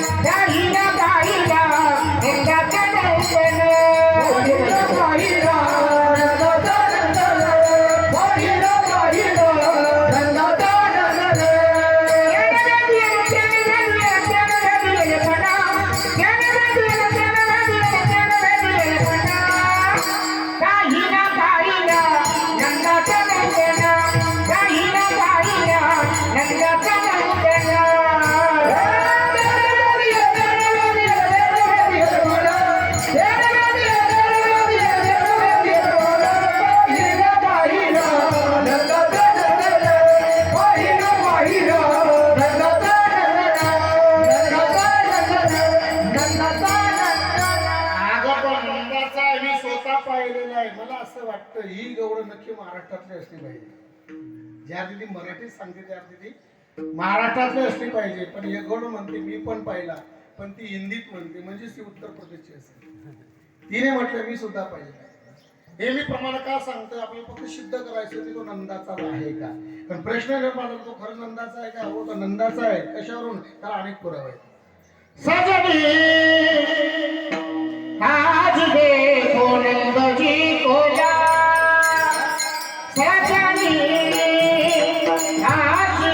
Daddy! पाहिलेलं आहे मला असं वाटतं ही गौड नक्की महाराष्ट्रातली असली पाहिजे. ज्या दिदी मराठीत सांगते त्या दिदी महाराष्ट्रातली असली पाहिजे. पण हे गौड म्हणते मी पण पाहिला. पण ती हिंदीत म्हणते म्हणजे ती उत्तर प्रदेशची असेल. तिने म्हटलं मी सुद्धा पाहिजे हे मी प्रमाण का सांगतोय? आपल्याला फक्त सिद्ध करायचं की तो नंदाचा आहे का? पण प्रश्न निर्माण होतो, तो खरं नंदाचा आहे का? हो तो नंदाचा आहे. कशावरून? त्याला अनेक पुरावे आहेत.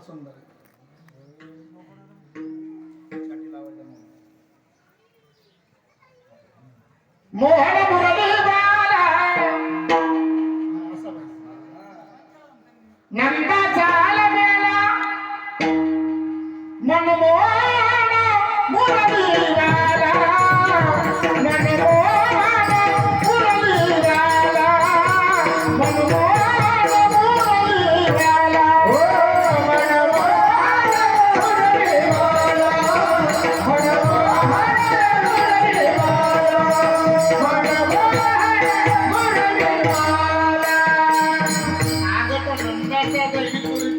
सुंदर आहे. मोहन मुरली बाला हा, असा पाहिजे. नंदा चाल मेला मनमोहन मुरलीवाला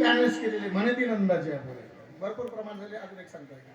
पण केलेले म्हणे ती नंदाची आहे भरपूर प्रमाण झाले. अजून एक सांगता येईल